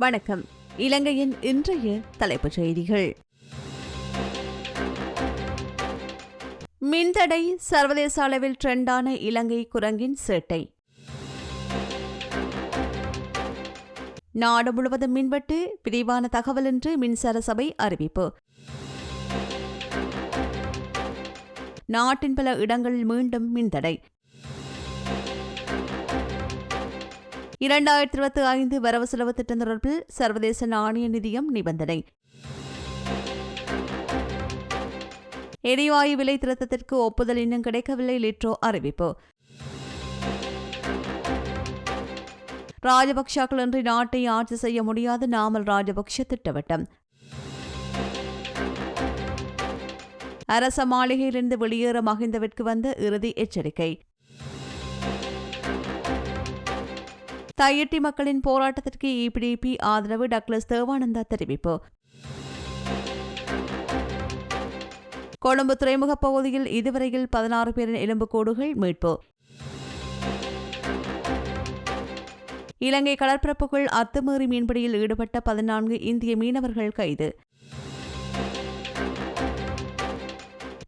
வணக்கம். இலங்கையின் இன்றைய தலைப்புச் செய்திகள். மின்தடை சர்வதேச அளவில் ட்ரெண்டான இலங்கை குரங்கின் சேட்டை. நாடு முழுவதும் மின்வெட்டு விரிவான தகவல் என்று மின்சார சபை அறிவிப்பு. நாட்டின் பல இடங்களில் மீண்டும் மின்தடை. இரண்டாயிரத்தி இருபத்தி ஐந்து வரவு செலவு திட்டம் தொடர்பில் சர்வதேச நாணய நிதியம் நிபந்தனை. எரிவாயு விலை திருத்தத்திற்கு ஒப்புதல் இன்னும் கிடைக்கவில்லை லிட்ரோ அறிவிப்பு. ராஜபக்சாக்களின்றி நாட்டை ஆட்சி செய்ய முடியாது நாமல் ராஜபக்ஷ திட்டவட்டம். அரச மாளிகையிலிருந்து வெளியேற மகிந்தவிற்கு வந்த இறுதி எச்சரிக்கை. தையட்டி மக்களின் போராட்டத்திற்கு இபிடிபி ஆதரவு டக்ளஸ் தேவானந்தா தெரிவிப்பு. கொழும்பு துறைமுகப் பகுதியில் இதுவரையில் பதினாறு பேரின் எலும்புக்கூடுகள் மீட்பு. இலங்கை கடற்பரப்புக்குள் அத்துமீறி மீன்பிடியில் ஈடுபட்ட பதினான்கு இந்திய மீனவர்கள் கைது.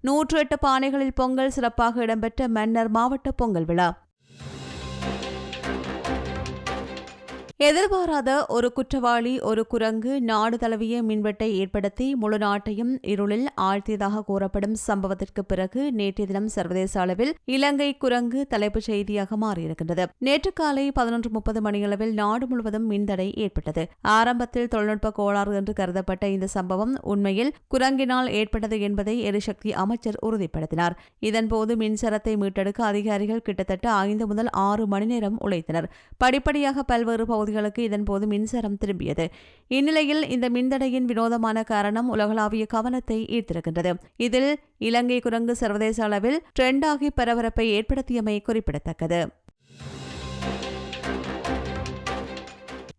நூற்று எட்டு பானைகளில் பொங்கல் சிறப்பாக இடம்பெற்ற மன்னர் மாவட்ட பொங்கல் விழா. எதிர்பாராத ஒரு குற்றவாளி ஒரு குரங்கு நாடு தழுவிய மின்வெட்டை ஏற்படுத்தி முழு நாட்டையும் இருளில் ஆழ்த்தியதாக கூறப்படும் சம்பவத்திற்கு பிறகு நேற்றைய தினம் சர்வதேச அளவில் இலங்கை குரங்கு தலைப்புச் செய்தியாக மாறியிருக்கின்றது. நேற்று காலை பதினொன்று முப்பது மணியளவில் நாடு முழுவதும் மின்தடை ஏற்பட்டது. ஆரம்பத்தில் தொழில்நுட்ப கோளாறு என்று கருதப்பட்ட இந்த சம்பவம் உண்மையில் குரங்கினால் ஏற்பட்டது என்பதை எரிசக்தி அமைச்சர் உறுதிப்படுத்தினார். இதன்போது மின்சாரத்தை மீட்டெடுக்க அதிகாரிகள் கிட்டத்தட்ட ஐந்து முதல் ஆறு மணி நேரம் உழைத்தனர். படிப்படியாக பல்வேறு பகுதி பகுதிகளுக்கு இதன்போது மின்சாரம் திரும்பியது. இந்நிலையில் இந்த மின்தடையின் வினோதமான காரணம் உலகளாவிய கவனத்தை ஈர்த்திருக்கின்றது. இதில் இலங்கை குரங்கு சர்வதேச அளவில் ட்ரெண்டாகி பரபரப்பை ஏற்படுத்தியமை குறிப்பிடத்தக்கது.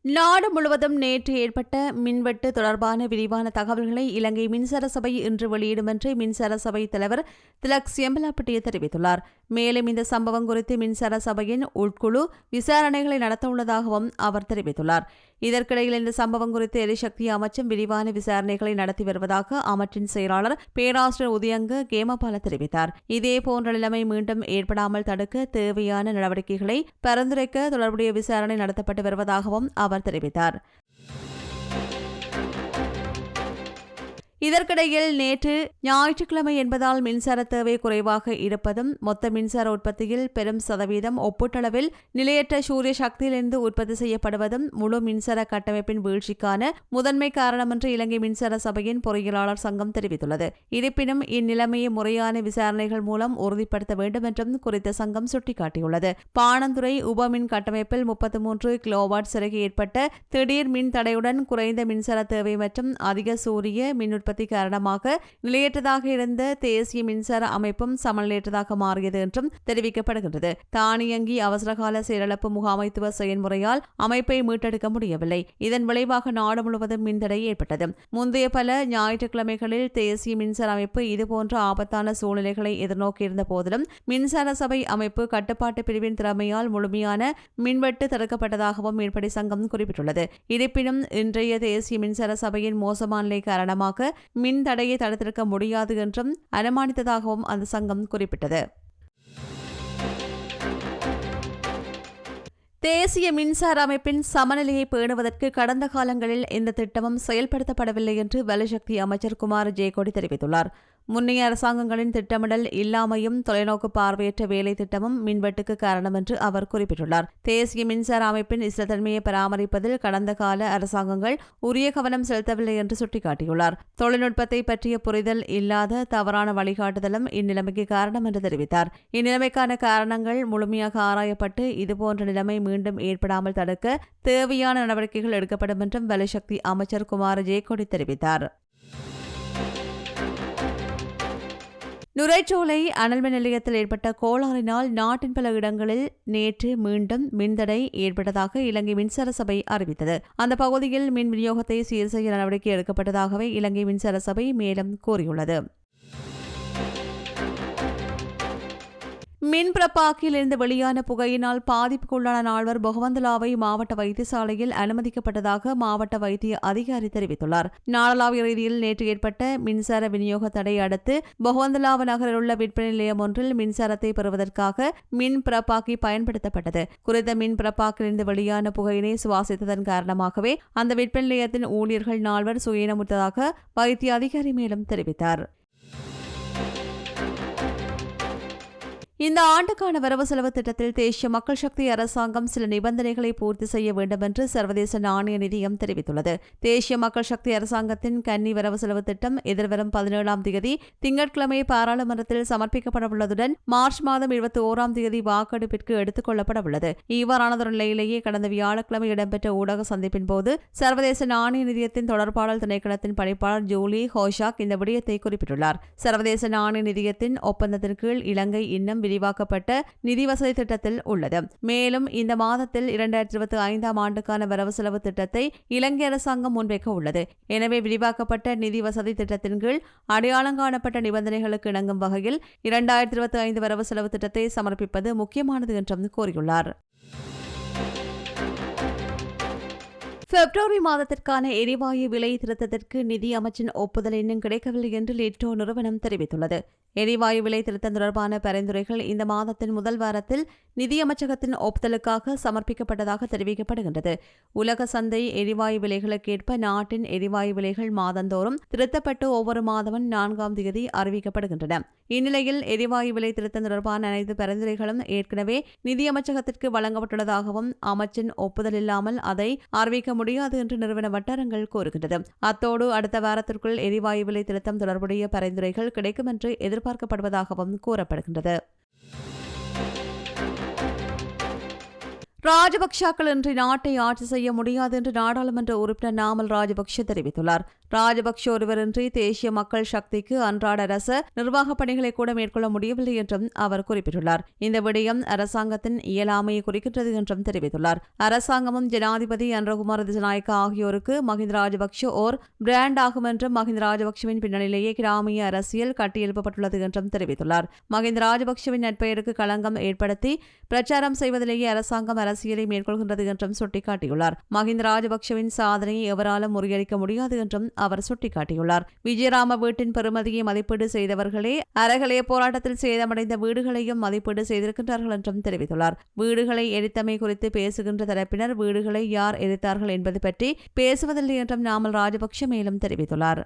நாடு முழுவதும் நேற்று ஏற்பட்ட மின்வெட்டு தொடர்பான விரிவான தகவல்களை இலங்கை மின்சார சபை இன்று வெளியிடும் என்று மின்சார சபை தலைவர் திலக் சியம்பலாப்பட்டிய தெரிவித்துள்ளார். மேலும் இந்த சம்பவம் குறித்து மின்சார சபையின் உட்குழு விசாரணைகளை நடத்தவுள்ளதாகவும் அவர் தெரிவித்துள்ளார். இதற்கிடையில் இந்த சம்பவம் குறித்து எரிசக்தி அமைச்சம் விரிவான விசாரணைகளை நடத்தி வருவதாக அமைச்சின் செயலாளர் பேராசிரியர் உதயங்க கேமபால தெரிவித்தார். இதேபோன்ற நிலைமை மீண்டும் ஏற்படாமல் தடுக்க தேவையான நடவடிக்கைகளை பரிந்துரைக்க தொடர்புடைய விசாரணை நடத்தப்பட்டு வருவதாகவும் அவர் தெரிவித்தார். இதற்கிடையில் நேற்று ஞாயிற்றுக்கிழமை என்பதால் மின்சார தேவை குறைவாக இருப்பதும் மொத்த மின்சார உற்பத்தியில் பெரும் சதவீதம் ஒப்பீட்டளவில் நிலையற்ற சூரிய சக்தியிலிருந்து உற்பத்தி செய்யப்படுவதும் முழு மின்சார கட்டமைப்பின் வீழ்ச்சிக்கான முதன்மை காரணம் என்று இலங்கை மின்சார சபையின் பொறியியலாளர் சங்கம் தெரிவித்துள்ளது. இருப்பினும் இந்நிலைமையை முறையான விசாரணைகள் மூலம் உறுதிப்படுத்த வேண்டும் என்றும் குறித்த சங்கம் சுட்டிக்காட்டியுள்ளது. பாணந்துறை உபமின் கட்டமைப்பில் முப்பத்தி மூன்று கிலோவாட் சிறகு ஏற்பட்ட திடீர் மின் தடையுடன் குறைந்த மின்சார தேவை மற்றும் அதிக சூரிய மின் உற்பத்தி காரணமாக நிலையற்றதாக இருந்த தேசிய மின்சார அமைப்பும் சமநிலையற்றதாக மாறியது என்றும் தெரிவிக்கப்படுகின்றது. தானியங்கி அவசரகால செயலிழப்பு முகாமைத்துவ செயல்முறையால் அமைப்பை மீட்டெடுக்க முடியவில்லை. இதன் விளைவாக நாடு முழுவதும் மின்தடை ஏற்பட்டது. முந்தைய பல ஞாயிற்றுக்கிழமைகளில் தேசிய மின்சார அமைப்பு இதுபோன்ற ஆபத்தான சூழ்நிலைகளை எதிர்நோக்கியிருந்த போதிலும் மின்சார சபை அமைப்பு கட்டுப்பாட்டு பிரிவின் திறமையால் முழுமையான மின்வெட்டு தடுக்கப்பட்டதாகவும் மின்படி சங்கம் குறிப்பிட்டுள்ளது. இருப்பினும் இன்றைய தேசிய மின்சார சபையின் மோசமான நிலை காரணமாக மின் தடையை தடுத்திருக்க முடியாது என்றும் அனுமானித்ததாகவும் அந்த சங்கம் குறிப்பிட்டது. தேசிய மின்சார அமைப்பின் சமநிலையை பேணுவதற்கு கடந்த காலங்களில் இந்த திட்டமும் செயல்படுத்தப்படவில்லை என்று வலுசக்தி அமைச்சர் குமார் ஜெயக்கொடி தெரிவித்துள்ளார். முன்னைய அரசாங்கங்களின் திட்டமிடல் இல்லாமையும் தொலைநோக்கு பார்வையற்ற வேலை திட்டமும் மின்வெட்டுக்கு காரணம் என்று அவர் குறிப்பிட்டுள்ளார். தேசிய மின்சார அமைப்பின் ஸ்திரத்தன்மையை பராமரிப்பதில் கடந்த கால அரசாங்கங்கள் உரிய கவனம் செலுத்தவில்லை என்று சுட்டிக்காட்டியுள்ளார். தொழில்நுட்பத்தை பற்றிய புரிதல் இல்லாத தவறான வழிகாட்டுதலும் இந்நிலைமைக்கு காரணம் என்று தெரிவித்தார். இந்நிலைமைக்கான காரணங்கள் முழுமையாக ஆராயப்பட்டு இதுபோன்ற நிலைமை மீண்டும் ஏற்படாமல் தடுக்க தேவையான நடவடிக்கைகள் எடுக்கப்படும் என்றும் வலுசக்தி அமைச்சர் குமார் ஜெயக்கொடி தெரிவித்தார். நுரைச்சோலை அனல்மின் நிலையத்தில் ஏற்பட்ட கோளாறினால் நாட்டின் பல இடங்களில் நேற்று மீண்டும் மின்தடை ஏற்பட்டதாக இலங்கை மின்சார சபை அறிவித்தது. அந்த பகுதியில் மின் விநியோகத்தை சீர் செய்ய நடவடிக்கை எடுக்கப்பட்டதாகவே இலங்கை மின்சார சபை மேலும் கூறியுள்ளது. மின்பிரபாக்கிலிருந்து வெளியான புகையினால் பாதிப்புக்குள்ளான நால்வர் பொகவந்தலாவை மாவட்ட வைத்தியசாலையில் அனுமதிக்கப்பட்டதாக மாவட்ட வைத்திய அதிகாரி தெரிவித்துள்ளார். நாடளாவிய ரீதியில் நேற்று ஏற்பட்ட மின்சார விநியோக தடை அடுத்து பொகவந்தலாவ நகரில் உள்ள விற்பனை நிலையம் ஒன்றில் மின்சாரத்தை பெறுவதற்காக மின் பிரப்பாக்கி பயன்படுத்தப்பட்டது. குறித்த மின்பிரப்பாக்கிலிருந்து வெளியான புகையினை சுவாசித்ததன் காரணமாகவே அந்த விற்பனை நிலையத்தின் ஊழியர்கள் நால்வர் சுயினமுற்றதாக வைத்திய அதிகாரி மேலும் தெரிவித்தார். இந்த ஆண்டுக்கான வரவு செலவு திட்டத்தில் தேசிய மக்கள் சக்தி அரசாங்கம் சில நிபந்தனைகளை பூர்த்தி செய்ய வேண்டும் என்று சர்வதேச நாணய நிதியம் தெரிவித்துள்ளது. தேசிய மக்கள் சக்தி அரசாங்கத்தின் கன்னி வரவு செலவு திட்டம் எதிர்வரும் பதினேழாம் தேதி திங்கட்கிழமை பாராளுமன்றத்தில் சமர்ப்பிக்கப்படவுள்ளதுடன் மார்ச் மாதம் இருபத்தி ஓராம் தேதி வாக்கெடுப்பிற்கு எடுத்துக் கொள்ளப்படவுள்ளது. இவ்வாறானதொரு நிலையிலேயே கடந்த வியாழக்கிழமை இடம்பெற்ற ஊடக சந்திப்பின் போது சர்வதேச நாணய நிதியத்தின் தொடர்பாளர் திணைக்களத்தின் பணிப்பாளர் ஜூலி ஹோஷாக் இந்த விடயத்தை குறிப்பிட்டுள்ளார். சர்வதேச நாணய நிதியத்தின் ஒப்பந்தத்தின் கீழ் இலங்கை இன்னும் விரிவாக்கப்பட்ட நிதி வசதி திட்டத்தில் உள்ளது. மேலும் இந்த மாதத்தில் இரண்டாயிரத்தி இருபத்தி ஐந்தாம் ஆண்டுக்கான வரவு செலவு திட்டத்தை இலங்கை அரசாங்கம் முன்வைக்க உள்ளது. எனவே விரிவாக்கப்பட்ட நிதி வசதி திட்டத்தின் கீழ் அடையாளம் காணப்பட்ட நிபந்தனைகளுக்கு இணங்கும் வகையில் இரண்டாயிரத்தி இருபத்தி ஐந்து வரவு செலவு திட்டத்தை சமர்ப்பிப்பது முக்கியமானது என்றும் கூறியுள்ளார். பிப்ரவரி மாதத்திற்கான எரிவாயு விலை திருத்தத்திற்கு நிதி அமைச்சின் ஒப்புதல் இன்னும் கிடைக்கவில்லை என்று லிட்டோ நிறுவனம் தெரிவித்துள்ளது. எரிவாயு விலை திருத்தம் தொடர்பான பரிந்துரைகள் இந்த மாதத்தின் முதல் வாரத்தில் நிதியமைச்சகத்தின் ஒப்புதலுக்காக சமர்ப்பிக்கப்பட்டதாக தெரிவிக்கப்படுகின்றது. உலக சந்தை எரிவாயு விலைகளுக்கேற்ப நாட்டின் எரிவாயு விலைகள் மாதந்தோறும் திருத்தப்பட்டு ஒவ்வொரு மாதமும் நான்காம் தேதி அறிவிக்கப்படுகின்றன. இந்நிலையில் எரிவாயு விலை திருத்தம் தொடர்பான அனைத்து பரிந்துரைகளும் ஏற்கனவே நிதியமைச்சகத்திற்கு வழங்கப்பட்டுள்ளதாகவும் அமைச்சின் ஒப்புதல் இல்லாமல் அதை அறிவிக்க முடியாது என்று நிறுவன வட்டாரங்கள் கூறுகின்றது. அத்தோடு அடுத்த வாரத்திற்குள் எரிவாயு விலை திருத்தம் தொடர்புடைய பரிந்துரைகள் கிடைக்கும் என்று எதிர்பார்க்கப்படுவதாகவும் கூறப்படுகின்றது. ராஜபக்சாக்கள் இன்றி நாட்டை ஆட்சி செய்ய முடியாது என்று நாடாளுமன்ற உறுப்பினர் நாமல் ராஜபக்ஷ தெரிவித்துள்ளார். ராஜபக்ஷ ஒருவரின்றி தேசிய மக்கள் சக்திக்கு அன்றாட அரச நிர்வாக பணிகளை கூட மேற்கொள்ள முடியவில்லை என்றும் அவர் குறிப்பிட்டுள்ளார். இந்த விடயம் அரசாங்கத்தின் இயலாமையை குறிக்கின்றது என்றும் தெரிவித்துள்ளார். அரசாங்கமும் ஜனாதிபதி அன்றகுமார் திசநாயக்க ஆகியோருக்கு மஹிந்த ராஜபக்ஷ ஓர் பிராண்ட் ஆகும் என்றும் மஹிந்த ராஜபக்ஷவின் பின்னணியிலேயே கிராமிய அரசியல் கட்டியெழுப்பப்பட்டுள்ளது என்றும் தெரிவித்துள்ளார். மஹிந்த ராஜபக்ஷவின் நட்பெயருக்கு களங்கம் ஏற்படுத்தி பிரச்சாரம் செய்வதிலேயே அரசாங்கம் அரசியலை மேற்கொள்கின்றது என்றும் சுட்டிக்காட்டியுள்ளார். மஹிந்த ராஜபக்ஷவின் சாதனையை எவராலும் முறியடிக்க முடியாது என்றும் அவர் சுட்டிக்காட்டியுள்ளார். விஜயராம வீட்டின் பெறுமதியை மதிப்பீடு செய்தவர்களே அறகலைய போராட்டத்தில் சேதமடைந்த வீடுகளையும் மதிப்பீடு செய்திருக்கின்றார்கள் என்றும் தெரிவித்துள்ளார். வீடுகளை எரித்தமை குறித்து பேசுகின்ற தரப்பினர் வீடுகளை யார் எரித்தார்கள் என்பது பற்றி பேசுவதில்லை என்றும் நாமல் ராஜபக்ஷ மேலும் தெரிவித்துள்ளார்.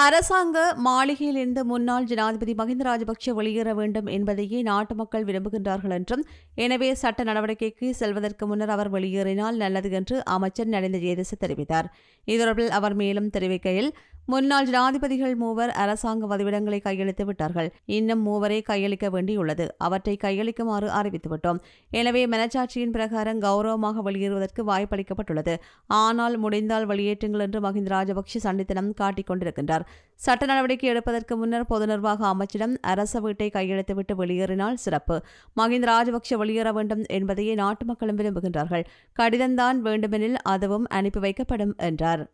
அரசாங்க மாளிகையிலிருந்து முன்னாள் ஜனாதிபதி மஹிந்த ராஜபக்சே வெளியேற வேண்டும் என்பதையே நாட்டு மக்கள் விரும்புகின்றார்கள் என்றும் எனவே சட்ட நடவடிக்கைக்கு செல்வதற்கு முன்னர் அவர் வெளியேறினால் நல்லது என்று அமைச்சர் நரேந்திர ஜெயதேச தெரிவித்தார். இதொடர்பில் அவர் மேலும் தெரிவிக்கையில் முன்னாள் ஜனாதிபதிகள் மூவர் அரசாங்க வதிவிடங்களை கையளித்து விட்டார்கள். இன்னும் மூவரை கையளிக்க வேண்டியுள்ளது. அவற்றை கையளிக்குமாறு அறிவித்துவிட்டோம் எனவே மனச்சாட்சியின் பிரகாரம் கௌரவமாக வெளியேறுவதற்கு வாய்ப்பளிக்கப்பட்டுள்ளது. ஆனால் முடிந்தால் வெளியேற்றுங்கள் என்று மஹிந்த ராஜபக்ஷ சண்டித்தனம் காட்டிக் கொண்டிருக்கின்றார். சட்ட நடவடிக்கை எடுப்பதற்கு முன்னர் பொது நிர்வாக அமைச்சிடம் அரச வீட்டை கையெழுத்துவிட்டு வெளியேறினால் சிறப்பு. மஹிந்த ராஜபக்ஷ வெளியேற வேண்டும் என்பதையே நாட்டு மக்களும் விரும்புகின்றார்கள். கடிதம்தான் வேண்டுமெனில் அதுவும் அனுப்பி வைக்கப்படும் என்றார்.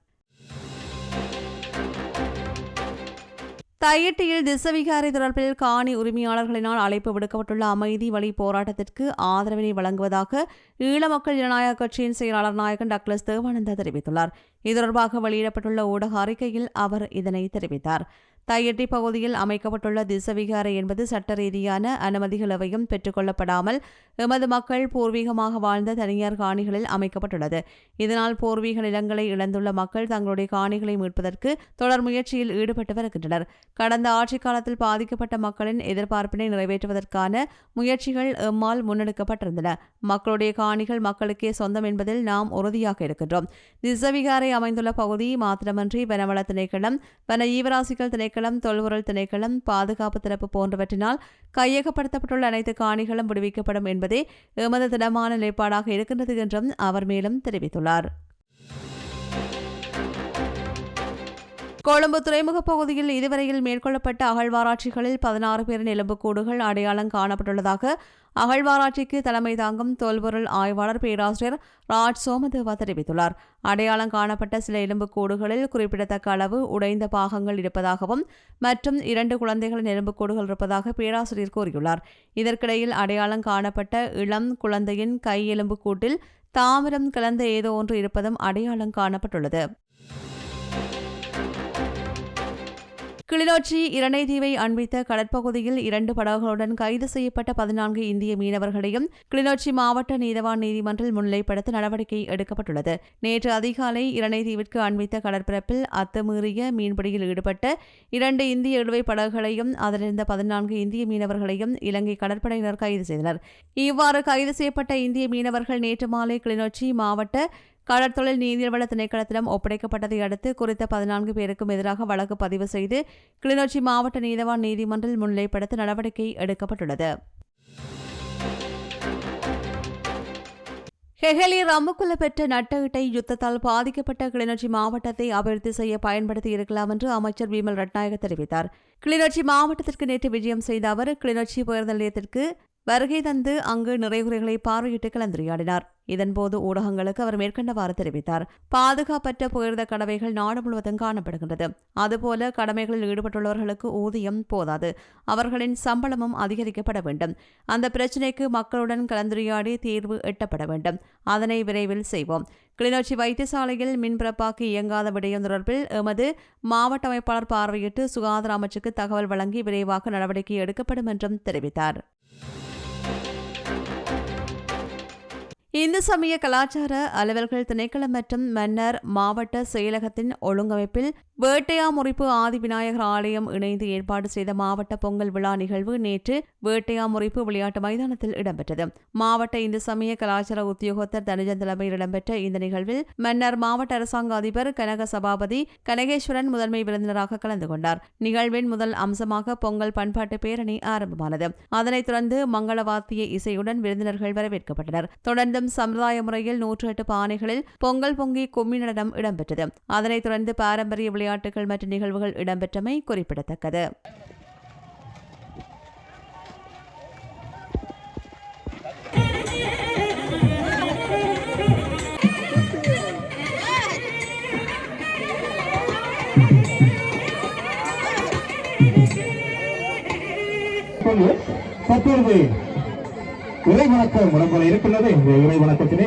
தையட்டியில் திசவிகாரை தொடர்பில் காணி உரிமையாளர்களினால் அழைப்பு விடுக்கப்பட்டுள்ள அமைதி வழி போராட்டத்திற்கு ஆதரவினை வழங்குவதாக ஈழ மக்கள் ஜனநாயக கட்சியின் செயலாளர் நாயகன் டக்ளஸ் தேவானந்தா தெரிவித்துள்ளார். இது தொடர்பாக வெளியிடப்பட்டுள்ள ஊடக அறிக்கையில் அவர் இதனை தெரிவித்தார். தையட்டி பகுதியில் அமைக்கப்பட்டுள்ள திசவிகாரை என்பது சட்ட ரீதியான அனுமதிகளவையும் பெற்றுக்கொள்ளப்படாமல் எமது மக்கள் பூர்வீகமாக வாழ்ந்த தனியார் காணிகளில் அமைக்கப்பட்டுள்ளது. இதனால் பூர்வீக நிலங்களை இழந்துள்ள மக்கள் தங்களுடைய காணிகளை மீட்பதற்கு தொடர் முயற்சியில் ஈடுபட்டு வருகின்றனர். கடந்த ஆட்சிக் காலத்தில் பாதிக்கப்பட்ட மக்களின் எதிர்பார்ப்பினை நிறைவேற்றுவதற்கான முயற்சிகள் எம்மால் முன்னெடுக்கப்பட்டிருந்தன. மக்களுடைய காணிகள் மக்களுக்கே சொந்தம் என்பதில் நாம் உறுதியாக இருக்கின்றோம். திசவிகாரை அமைந்துள்ள பகுதி மாத்திரமன்றி வனவள திணைக்களம் வன ஈவராசிகள் திணைக்களம் திணைக்களம் தொல்பொருள் திணைக்களம் பாதுகாப்பு தரப்பு போன்றவற்றினால் கையகப்படுத்தப்பட்டுள்ள அனைத்து காணிகளும் விடுவிக்கப்படும் என்பதே எமது திடமான நிலைப்பாடாக இருக்கின்றது என்றும் அவர் மேலும் தெரிவித்துள்ளார். கொழும்பு துறைமுக பகுதியில் இதுவரையில் மேற்கொள்ளப்பட்ட அகழ்வாராய்ச்சிகளில் பதினாறு பேரின் எலும்புக்கூடுகள் அடையாளம் காணப்பட்டுள்ளதாக அகழ்வாராய்ச்சிக்கு தலைமை தாங்கும் தொல்பொருள் ஆய்வாளர் பேராசிரியர் ராஜ் சோமதேவா தெரிவித்துள்ளார். அடையாளம் காணப்பட்ட சில எலும்புக்கூடுகளில் குறிப்பிடத்தக்க அளவு உடைந்த பாகங்கள் இருப்பதாகவும் மற்றும் இரண்டு குழந்தைகளின் எலும்புக்கூடுகள் இருப்பதாக பேராசிரியர் கூறியுள்ளார். இதற்கிடையில் அடையாளம் காணப்பட்ட இளம் குழந்தையின் கை எலும்புக்கூட்டில் தாமிரம் கலந்த ஏதோ ஒன்று இருப்பதும் அடையாளம் காணப்பட்டுள்ளது. கிளிநொச்சி இரணைதீவை அண்மித்த கடற்பகுதியில் இரண்டு படகுகளுடன் கைது செய்யப்பட்ட பதினான்கு இந்திய மீனவர்களையும் கிளிநொச்சி மாவட்ட நீதவான் நீதிமன்றில் முன்னிலைப்படுத்த நடவடிக்கை எடுக்கப்பட்டுள்ளது. நேற்று அதிகாலை இரணைதீவிற்கு அண்மித்த கடற்பரப்பில் அத்துமீறிய மீன்பிடியில் ஈடுபட்ட இரண்டு இந்திய இழுவை படகுகளையும் அதிலிருந்த பதினான்கு இந்திய மீனவர்களையும் இலங்கை கடற்படையினர் கைது செய்தனர். இவ்வாறு கைது செய்யப்பட்ட இந்திய மீனவர்கள் நேற்று மாலை கிளிநொச்சி மாவட்ட கடற்தொழில் நீதிவள திணைக்களத்திடம் ஒப்படைக்கப்பட்டதை அடுத்து குறித்த பதினான்கு பேருக்கும் எதிராக வழக்கு பதிவு செய்து கிளிநொச்சி மாவட்ட நீதவான் நீதிமன்றில் முன்னிலைப்படுத்த நடவடிக்கை எடுக்கப்பட்டுள்ளது. ஹெஹலி ரம்முக்குள்ள பெற்ற நட்டஈட்டை யுத்தத்தால் பாதிக்கப்பட்ட கிளிநொச்சி மாவட்டத்தை அபிவிருத்தி செய்ய பயன்படுத்தி இருக்கலாம் என்று அமைச்சர் விமல் ரட்நாயக தெரிவித்தார். கிளிநொச்சி மாவட்டத்திற்கு நேற்று விஜயம் செய்த அவர் கிளிநொச்சி பேருந்து நிலையத்திற்கு வருகை தந்து அங்கு நிறைகுறைகளை பார்வையிட்டு கலந்துரையாடினார். இதன்போது ஊடகங்களுக்கு அவர் மேற்கண்டவாறு தெரிவித்தார். பாதுகாப்பற்ற புயர்ந்த கடமைகள் நாடு முழுவதும் காணப்படுகின்றது. அதுபோல கடமைகளில் ஈடுபட்டுள்ளவர்களுக்கு ஊதியம் போதாது. அவர்களின் சம்பளமும் அதிகரிக்கப்பட வேண்டும். அந்த பிரச்சினைக்கு மக்களுடன் கலந்துரையாடி தீர்வு எட்டப்பட வேண்டும். அதனை விரைவில் செய்வோம். கிளிநொச்சி வைத்தியசாலையில் மின்பிறப்பாக்கி இயங்காத விடயம் தொடர்பில் எமது மாவட்ட அமைப்பாளர் பார்வையிட்டு சுகாதார அமைச்சுக்கு தகவல் வழங்கி விரைவாக நடவடிக்கை எடுக்கப்படும் என்றும் தெரிவித்தார். இந்து சமய கலாச்சார அலுவல்கள் திணைக்களம் மற்றும் மன்னர் மாவட்ட செயலகத்தின் ஒழுங்கமைப்பில் வேட்டையா முறிப்பு ஆதி விநாயகர் ஆலயம் இணைந்து ஏற்பாடு செய்த மாவட்ட பொங்கல் விழா நிகழ்வு நேற்று வேட்டையா முறிப்பு விளையாட்டு மைதானத்தில் இடம்பெற்றது. மாவட்ட இந்து சமய கலாச்சார உத்தியோகத்தர் தனுஜன் தலைமையில் இடம்பெற்ற இந்த நிகழ்வில் மன்னர் மாவட்ட அரசாங்க அதிபர் கனக சபாபதி கனகேஸ்வரன் முதன்மை விருந்தினராக கலந்து கொண்டார். நிகழ்வின் முதல் அம்சமாக பொங்கல் பண்பாட்டு பேரணி ஆரம்பமானது. அதனைத் தொடர்ந்து மங்களவாத்திய இசையுடன் விருந்தினர்கள் வரவேற்கப்பட்டனர். தொடர்ந்தும் மேலும் சம்பிரதாய முறையில் நூற்று எட்டு பானைகளில் பொங்கல் பொங்கி கும்மி நடனம் இடம்பெற்றது. அதனைத் தொடர்ந்து பாரம்பரிய விளையாட்டுகள் மற்றும் நிகழ்வுகள் இடம்பெற்றமை குறிப்பிடத்தக்கது. தற்பொழுது இறை வணக்கம் உடம்புல இருக்கின்றது. இந்த இறை வணக்கத்தினை